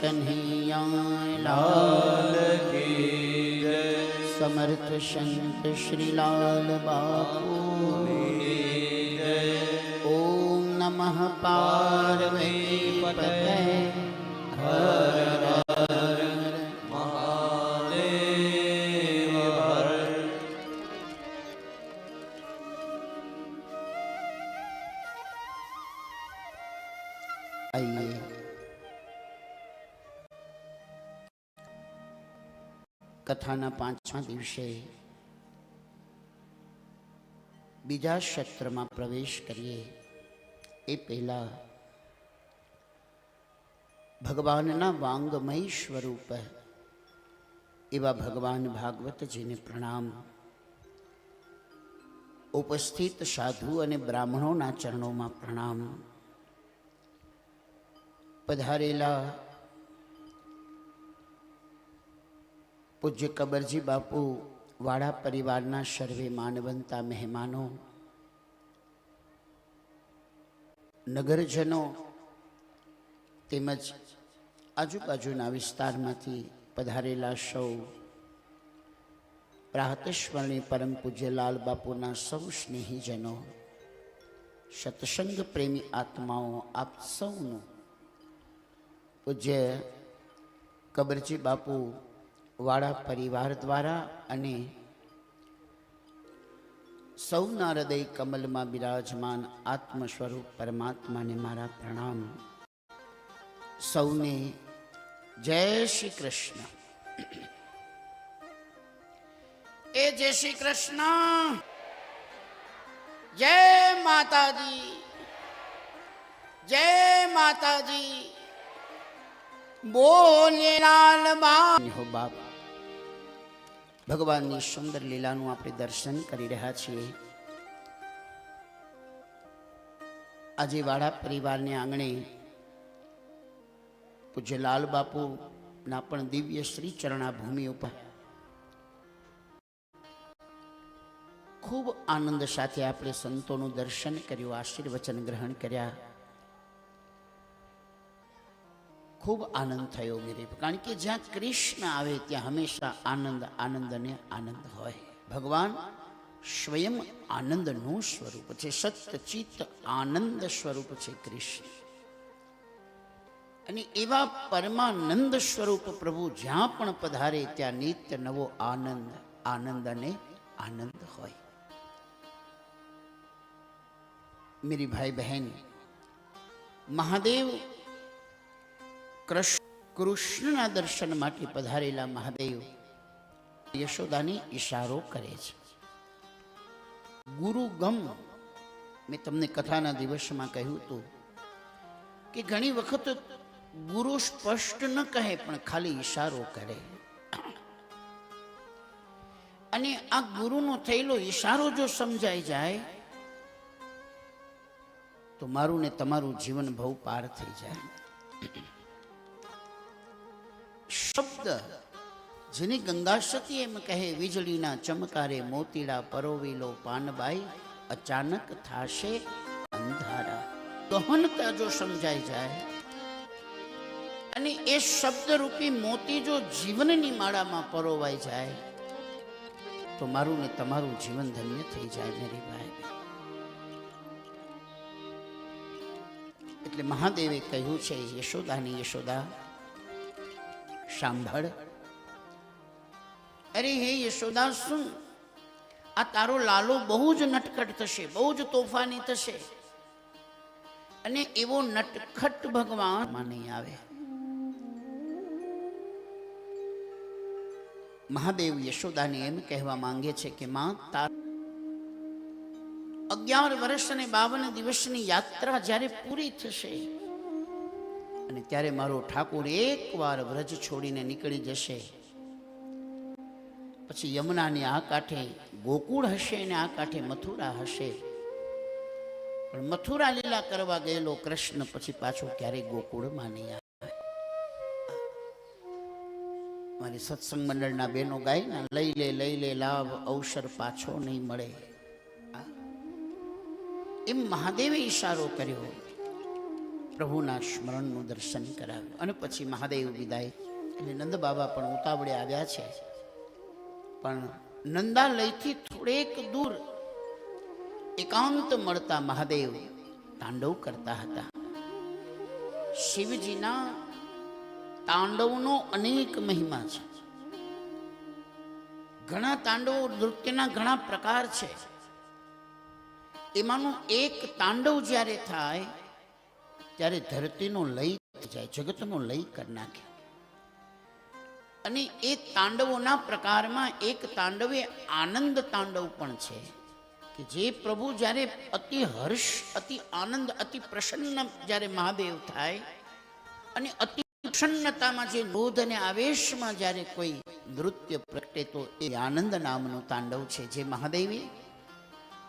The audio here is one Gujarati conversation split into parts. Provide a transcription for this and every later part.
કન્હૈયા લાલ સમર્થ સંત શ્રી લાલ બાપુ ઓમ નમઃ પાર્વતી પતય. હર કથાના પાંચમા દિવસે બીજા સત્રમાં પ્રવેશ કરીએ, એ પહેલાં ભગવાનના વાંગમય સ્વરૂપ એવા ભગવાન ભાગવતજીને પ્રણામ. ઉપસ્થિત સાધુ અને બ્રાહ્મણોના ચરણોમાં પ્રણામ. પધારેલા પૂજ્ય કબરજી બાપુ વાળા પરિવારના સર્વે માનવંતા મહેમાનો, નગરજનો તેમજ આજુબાજુના વિસ્તારમાંથી પધારેલા સૌ રાહતેશ્વરની પરમ પૂજ્ય લાલ બાપુના સૌ સ્નેહીજનો, સત્સંગ પ્રેમી આત્માઓ, આપ સૌનું પૂજ્ય કબરજી બાપુ વાળા પરિવાર દ્વારા અને સૌના હૃદય કમલમાં બિરાજમાન આત્મ સ્વરૂપ પરમાત્માને મારા પ્રણામ. સૌને જય શ્રી કૃષ્ણ. એ જય શ્રી કૃષ્ણ. જય માતાજી. જય માતાજી. બોલે લાલ હો બાપ. ભગવાનની સુંદર લીલાનું આપણે દર્શન કરી રહ્યા છીએ. આજે વાડા પરિવારને આંગણે પૂજ્ય લાલ બાપુના પણ દિવ્ય શ્રી ચરણા ભૂમિ ઉપર ખૂબ આનંદ સાથે આપણે સંતોનું દર્શન કર્યું, આશીર્વચન ગ્રહણ કર્યા. ખૂબ આનંદ થયો મેરે કારણ કે જ્યાં કૃષ્ણ આવે ત્યાં હંમેશા આનંદ આનંદ અને આનંદ હોય. ભગવાન સ્વયં આનંદનું સ્વરૂપ છે સત્યચિત્ત આનંદ સ્વરૂપ છે કૃષ્ણ. અને એવા પરમાનંદ સ્વરૂપ પ્રભુ જ્યાં પણ પધારે ત્યાં નિત્ય નવો આનંદ આનંદ અને આનંદ હોય. મેરી ભાઈ બહેન, મહાદેવ કૃષ્ણ કૃષ્ણના દર્શન માટે પધારેલા મહાદેવ યશોદાને ઈશારો કરે છે. ગુરુ ગમ, મેં તમને કથાના દિવસમાં કહ્યું હતું કે ઘણી વખત ગુરુ સ્પષ્ટ ન કહે, પણ ખાલી ઈશારો કરે. અને આ ગુરુનો થયેલો ઈશારો જો સમજાઈ જાય, તો મારું ને તમારું જીવન બહુ પાર થઈ જાય. શબ્દ જેની ગંગા એમ કહે, વીજળીના ચમકારે મોતીડા પરોવેલો પાનબાઈ, અચાનક થાશે અંધારા. ગહનતા જો સમજાઈ જાય. અને એ શબ્દરૂપી મોતી જો જીવનની માળામાં પરોવાઈ જાય, તો મારું ને તમારું જીવન ધન્ય થઈ જાય, મેરી ભાઈ. એટલે મહાદેવે કહ્યું છે, યશોદાની યશોદા સાંભળ. અરે હે યશોદા શું આ તારો લાલો બહુ જ નટખટ થશે, બહુ જ તોફાની થશે. અને એવો નટખટ ભગવાનમાં નહીં આવે. મહાદેવ યશોદાને એમ કહેવા માંગે છે કે, માં, તાર અગિયાર વર્ષ અને બાવન દિવસની યાત્રા જ્યારે પૂરી થશે અને ત્યારે મારો ઠાકુર એકવાર વ્રજ છોડીને નીકળી જશે. પછી યમુનાની આ કાંઠે ગોકુળ હશે અને આ કાંઠે મથુરા હશે. પણ મથુરા લીલા કરવા ગયેલો કૃષ્ણ પછી પાછો ક્યારેય ગોકુળમાં નહીં આવે. મારી સત્સંગ મંડળના બહેનો ગાય ને લઈ લે લઈ લે, લાભ, અવસર પાછો નહીં મળે. એમ મહાદેવે ઈશારો કર્યો. પ્રભુના સ્મરણનું દર્શન કરાવ્યું. અને પછી મહાદેવ વિદાય. એટલે નંદ બાબા પણ ઉતાવળે આવ્યા છે. પણ નંદાલયથી થોડેક દૂર એકાંત મળતા મહાદેવ તાંડવ કરતા હતા. શિવજીના તાંડવનો અનેક મહિમા છે. ઘણા તાંડવો નૃત્યના ઘણા પ્રકાર છે. એમાંનું એક તાંડવ જ્યારે થાય ત્યારે ધરતીનો લય જાય, જગતનો લય કરી નાખે. અને એ તાંડવોના પ્રકારમાં એક તાંડવે, આનંદ તાંડવ પણ છે કે જે પ્રભુ જ્યારે અતિ હર્ષ, અતિ આનંદ, અતિ પ્રસન્ન જ્યારે મહાદેવ થાય અને અતિ પ્રસન્નતામાં જે ક્રોધ અને આવેશમાં જ્યારે કોઈ નૃત્ય પ્રગટે તો એ આનંદ નામનું તાંડવ છે. જે મહાદેવે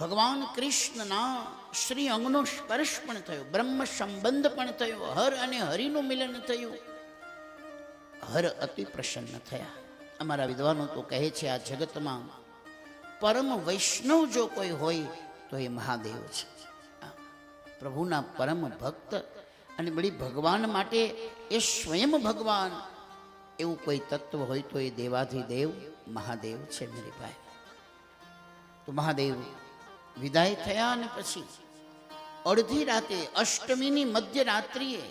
ભગવાન કૃષ્ણના શ્રી અંગનો સ્પર્શ પણ થયો, બ્રહ્મ સંબંધ પણ થયો, હર અને હરિનું મિલન થયું. હર અતિ પ્રસન્ન થયા. અમારા વિદ્વાનો તો કહે છે આ જગતમાં પરમ વૈષ્ણવ જો કોઈ હોય તો એ મહાદેવ છે. પ્રભુના પરમ ભક્ત અને બળી ભગવાન માટે એ સ્વયં ભગવાન એવું કોઈ તત્વ હોય તો એ દેવાધિદેવ મહાદેવ છે, મેરી ભાઈ. તો મહાદેવ વિદાય થયા અને પછી અડધી રાતે અષ્ટમીની મધ્યરાત્રિએ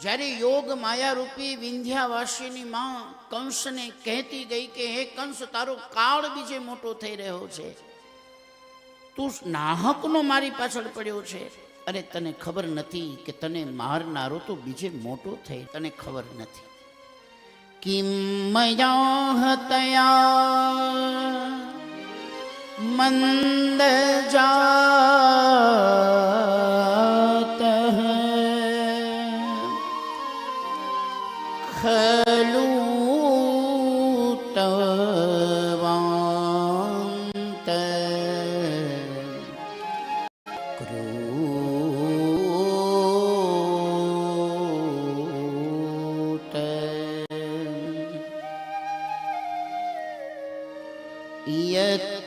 જ્યારે યોગ માયા રૂપી વિંધ્યાવાસીની માં કંસને કહેતી ગઈ કે, હે કંસ, તારો કાળ બીજે મોટો થઈ રહ્યો છે, તું નાહકનો મારી પાછળ પડ્યો છે. અરે તને ખબર નથી કે તને મારનારો તો બીજે મોટો થઈ, તને ખબર નથી. કિમ મયા હતયા મંદ જાત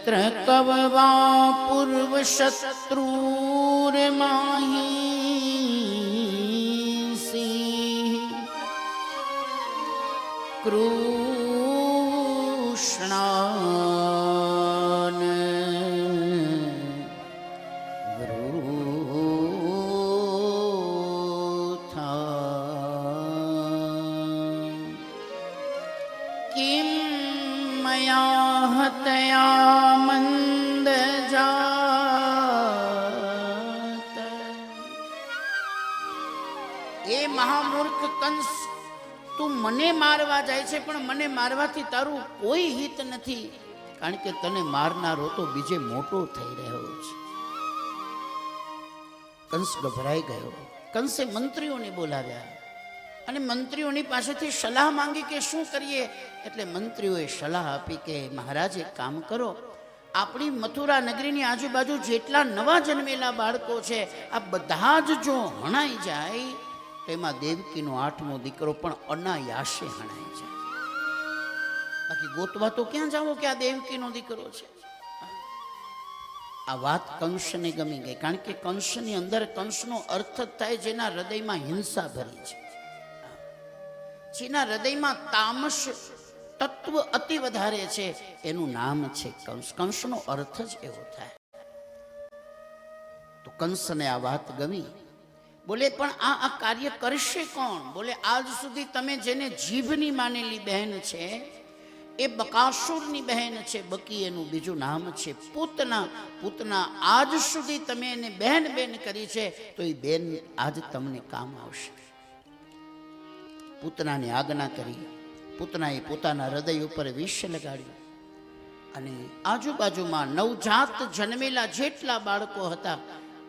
यत्र कववा पूर्वशत्रुर्माही कृष्णान् वृथा किं मया हतया મહામૂર્ખ કંસ, તું મને મારવા જાય છે, પણ મને મારવાથી તારું કોઈ હિત નથી. કારણ કે તને મારનારો તો બીજે મોટો થઈ રહ્યો છે. કંસ ગભરાઈ ગયો. કંસે મંત્રીઓને બોલાવ્યા. અને મંત્રીઓની પાસેથી સલાહ માંગી કે શું કરીએ? એટલે મંત્રીઓએ સલાહ આપી કે, મહારાજ, એક કામ કરો. આપણી મથુરા નગરીની આજુબાજુ જેટલા નવા જન્મેલા બાળકો છે, આ બધા જ જો હણાઈ જાય એમાં દેવકીનો આઠમો દીકરો પણ અનાયાસે હણાય જાય બાકી ગોતવા તો ક્યાં જાવો કે આ દેવકીનો દીકરો છે? આ વાત કંસને ગમી ગઈ, કારણ કે કંસની અંદર કંસનો અર્થ થાય જેના હૃદયમાં હિંસા ભરી છે. જેના હૃદયમાં તામસ તત્વ અતિ વધારે છે, એનું નામ છે કંસ. કંસનો અર્થ જ એવો થાય. તો કંસને આ વાત ગમી. બોલે, પણ આ આ કાર્ય કરશે કોણ? બોલે, આજ સુધી તમે જેને જીભની માનેલી બહેન છે, એ બકાસુરની બહેન છે, બકી એનું બીજું નામ છે પૂતના. પૂતના, આજ સુધી તમે એને બહેન બેન કરી છે, તો એ બેન આજ તમને કામ આવશે. પૂતનાને આજ્ઞા કરી. પૂતનાએ પોતાના હૃદય ઉપર વિષ લગાડ્યું અને આજુબાજુમાં નવજાત જન્મેલા જેટલા બાળકો હતા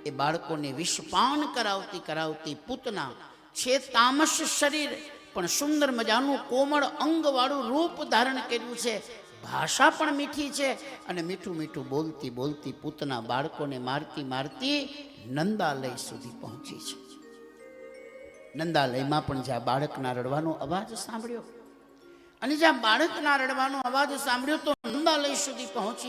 એ બાળકોને વિષપાન કરાવતી કરાવતી પૂતના છે તામસ શરીર, પણ સુંદર મજાનું કોમળ અંગવાળું રૂપ ધારણ કર્યું છે. ભાષા પણ મીઠી છે અને મીઠું મીઠું બોલતી બોલતી પૂતના બાળકોને મારતી મારતી નંદાલય સુધી પહોંચી છે. નંદાલયમાં પણ જ્યાં બાળકના રડવાનો અવાજ સાંભળ્યો અને જ્યાં બાળકના રડવાનો અવાજ સાંભળ્યો તો નંદાલય સુધી પહોંચી